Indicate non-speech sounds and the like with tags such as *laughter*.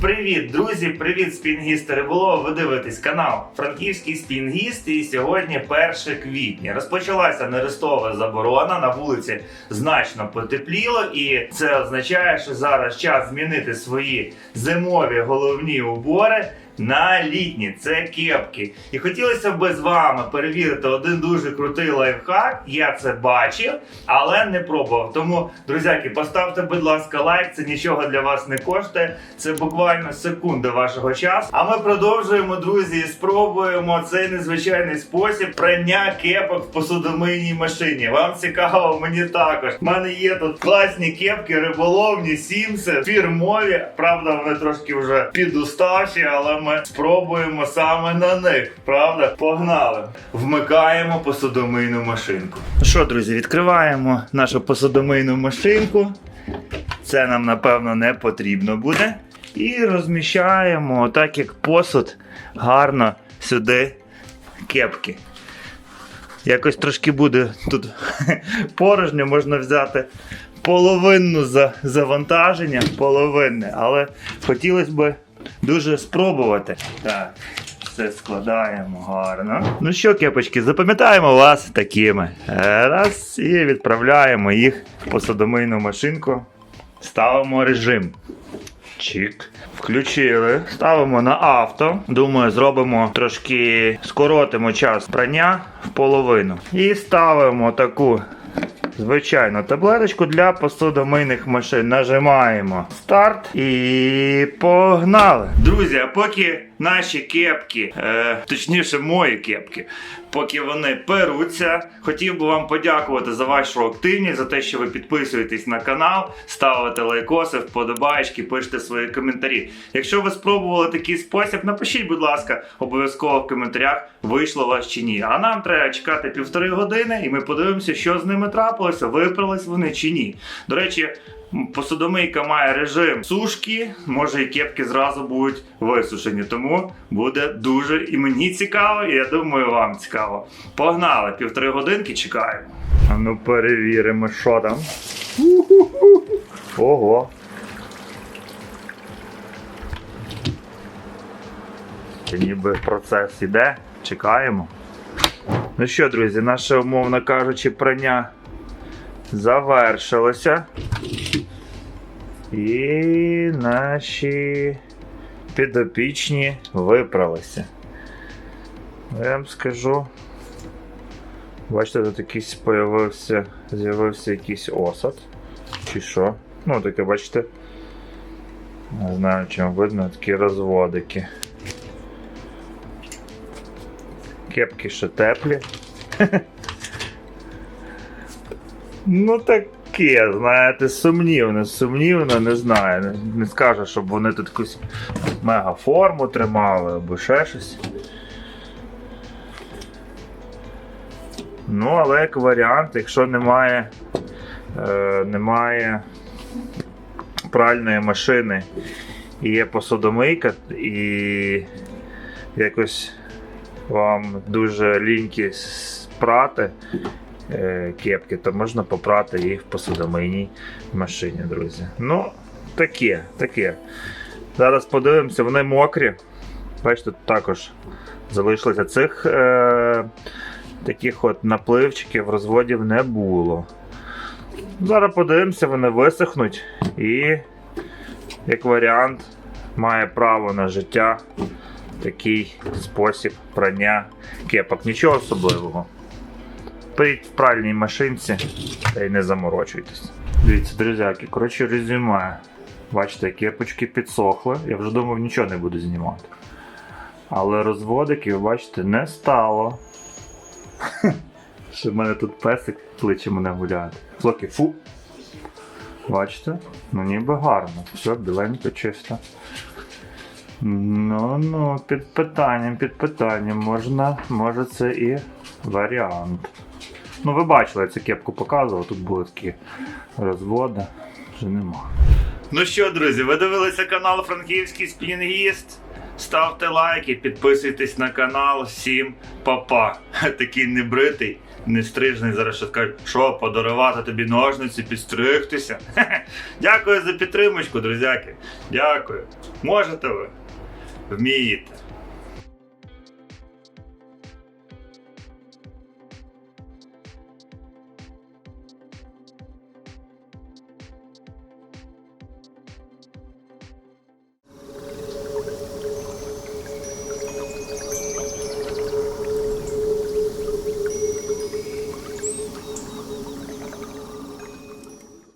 Привіт, друзі! Привіт, спінгісти Риболова. Ви дивитесь канал Франківський спінгіст. І сьогодні 1 квітня. Розпочалася нерестова заборона. На вулиці значно потепліло, і це означає, що зараз час змінити свої зимові головні убори. На літні це кепки. І хотілося б з вами перевірити один дуже крутий лайфхак. Я це бачив, але не пробував. Тому, друзяки, поставте, будь ласка, лайк. Це нічого для вас не коштує. Це буквально секунди вашого часу. А ми продовжуємо, друзі, і спробуємо цей незвичайний спосіб прання кепок в посудомийній машині. Вам цікаво, мені також. У мене є тут класні кепки, риболовні, сімси, фірмові. Правда, вони трошки вже підуставші, але ми спробуємо саме на них. Правда? Погнали! Вмикаємо посудомийну машинку. Ну що, друзі, відкриваємо нашу посудомийну машинку. Це нам, напевно, не потрібно буде. І розміщаємо, так як посуд, гарно сюди кепки. Якось трошки буде тут *laughs* порожньо, можна взяти половинну за завантаження, половинне, але хотілося б дуже спробувати. Так, все складаємо гарно. Ну що, кепочки, запам'ятаємо вас такими. Раз і відправляємо їх в посудомийну машинку. Ставимо режим. Чик. Включили. Ставимо на авто. Думаю, зробимо трошки скоротимо час прання в половину. І ставимо таку звичайну таблеточку для посудомийних машин. Нажимаємо старт і погнали. Друзі, а поки наші кепки, е, точніше, мої кепки, поки вони перуться, хотів би вам подякувати за вашу активність, за те, що ви підписуєтесь на канал, ставите лайкоси, вподобайки, пишете свої коментарі. Якщо ви спробували такий спосіб, напишіть, будь ласка, обов'язково в коментарях, вийшло вас чи ні. А нам треба чекати півтори години, і ми подивимося, що з ними трапилося, виправились вони чи ні. До речі. Посудомийка має режим сушки, може і кепки зразу будуть висушені. Тому буде дуже і мені цікаво, і я думаю, вам цікаво. Погнали, півтори годинки чекаємо. А ну перевіримо, що там. Ого. Це ніби процес іде, чекаємо. Ну що, друзі, наше, умовно кажучи, прання завершилося. І наші підопічні виправилися. Я вам скажу. Бачите, тут якийсь появився, з'явився якийсь осад. Чи що? Ну, таке, бачите. Не знаю, чи вам видно такі розводики. Кепки ще теплі. *laughs* Ну таке, знаєте, сумнівно, сумнівно, не знаю. Не, не скажу, щоб вони тут якусь мега форму тримали або ще щось. Ну, але як варіант, якщо немає, е, немає пральної машини і є посудомийка, і якось вам дуже ліньки спрати кепки, то можна попрати їх в посудомийній машині, друзі. Ну, таке, таке. Зараз подивимося, вони мокрі. Бачите, тут також залишилося цих е, таких от напливчиків, розводів не було. Зараз подивимося, вони висохнуть і, як варіант, має право на життя такий спосіб прання кепок. Нічого особливого. Беріть в пральній машинці та й не заморочуйтесь. Дивіться, друзяки, коротше, резюме. Бачите, кепочки підсохли. Я вже думав, нічого не буду знімати. Але розводиків, бачите, не стало. Що в мене тут песик кличе мене гуляти. Флоки, фу. Бачите? Ну ніби гарно. Все, біленько чисто. Ну, ну, під питанням, під питанням. Можна, може це і варіант. Ну, ви бачили, я цю кепку показував, тут були такі розводи. Вже нема. Ну що, друзі, ви дивилися канал Франківський Сплінгіст. Ставте лайки, підписуйтесь на канал. Всім па-па. *laughs* Такий небритий, нестрижний. Зараз ще скажуть, що подарувати тобі ножниці, підстригтися. *laughs* Дякую за підтримочку, друзяки. Дякую. Можете ви? Вмієте.